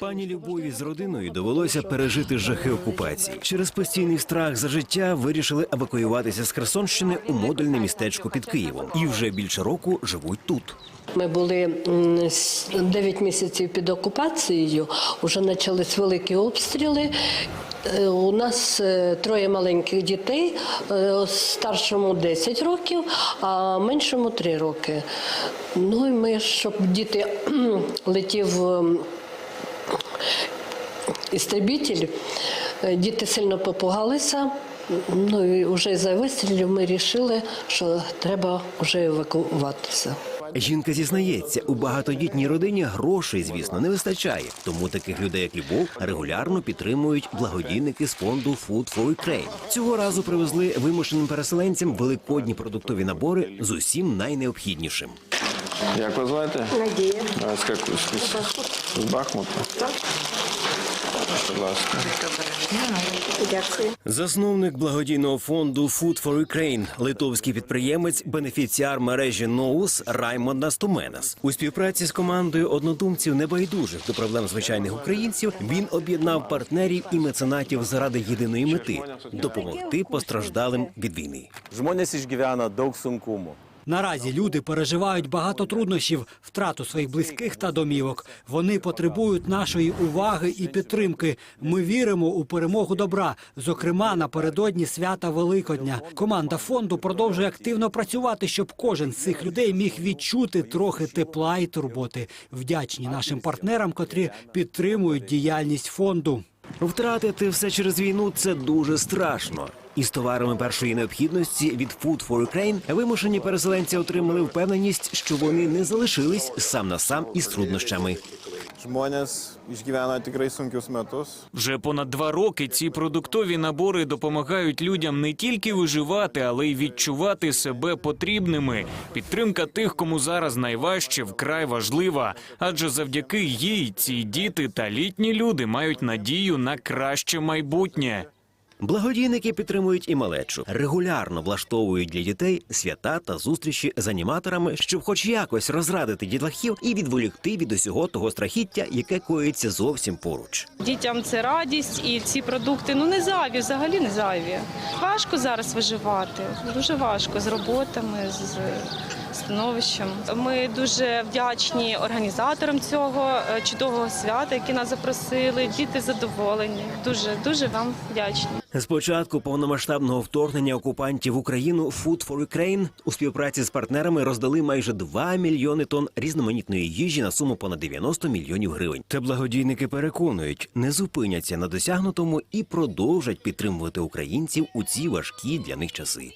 Пані Любові з родиною довелося пережити жахи окупації. Через постійний страх за життя вирішили евакуюватися з Херсонщини у модульне містечко під Києвом. І вже більше року живуть тут. Ми були 9 місяців під окупацією, вже почались великі обстріли. Е, У нас е, троє маленьких дітей, е, старшому 10 років, а меншому 3 роки. Ну і ми, щоб діти летів істребітель, е, діти сильно попугалися. Ну і вже за вистрілів ми вирішили, що треба вже евакуватися. Жінка зізнається, у багатодітній родині грошей, звісно, не вистачає. Тому таких людей, як Любов, регулярно підтримують благодійники з фонду Food for Ukraine. Цього разу привезли вимушеним переселенцям великодні продуктові набори з усім найнеобхіднішим. Як вас звати? Надія. З, з, з Бахмута? Будь ласка. Дякую. Засновник благодійного фонду Food for Ukraine, литовський підприємець, бенефіціар мережі Ноус Раймон Настуменас. У співпраці з командою однодумців небайдужих до проблем звичайних українців він об'єднав партнерів і меценатів заради єдиної мети допомогти постраждалим від війни. Išgyvena daug sunkumų. Наразі люди переживають багато труднощів, втрату своїх близьких та домівок. Вони потребують нашої уваги і підтримки. Ми віримо у перемогу добра. Зокрема, напередодні свята Великодня. Команда фонду продовжує активно працювати, щоб кожен з цих людей міг відчути трохи тепла і турботи. Вдячні нашим партнерам, котрі підтримують діяльність фонду. Втратити все через війну це дуже страшно. Із товарами першої необхідності від Food for Ukraine вимушені переселенці отримали впевненість, що вони не залишились сам на сам із труднощами. Žmonės išgyvena tikrai sunkius metus. Вже понад два роки ці продуктові набори допомагають людям не тільки виживати, але й відчувати себе потрібними. Підтримка тих, кому зараз найважче, вкрай важлива, адже завдяки їй ці діти та літні люди мають надію на краще майбутнє. Благодійники підтримують і малечу, регулярно влаштовують для дітей свята та зустрічі з аніматорами, щоб хоч якось розрадити дітлахів і відволікти від усього того страхіття, яке коїться зовсім поруч. Дітям це радість, і ці продукти ну не зайві, взагалі не зайві. Важко зараз виживати, дуже важко з роботами, з становищем. Ми дуже вдячні організаторам цього е, чудового свята, які нас запросили. Діти задоволені. Дуже дуже вам вдячні. З початку повномасштабного вторгнення окупантів в Україну Food for Ukraine у співпраці з партнерами роздали майже 2 мільйони тонн різноманітної їжі на суму понад 90 мільйонів гривень. Та благодійники переконують, не зупиняться на досягнутому і продовжать підтримувати українців у ці важкі для них часи.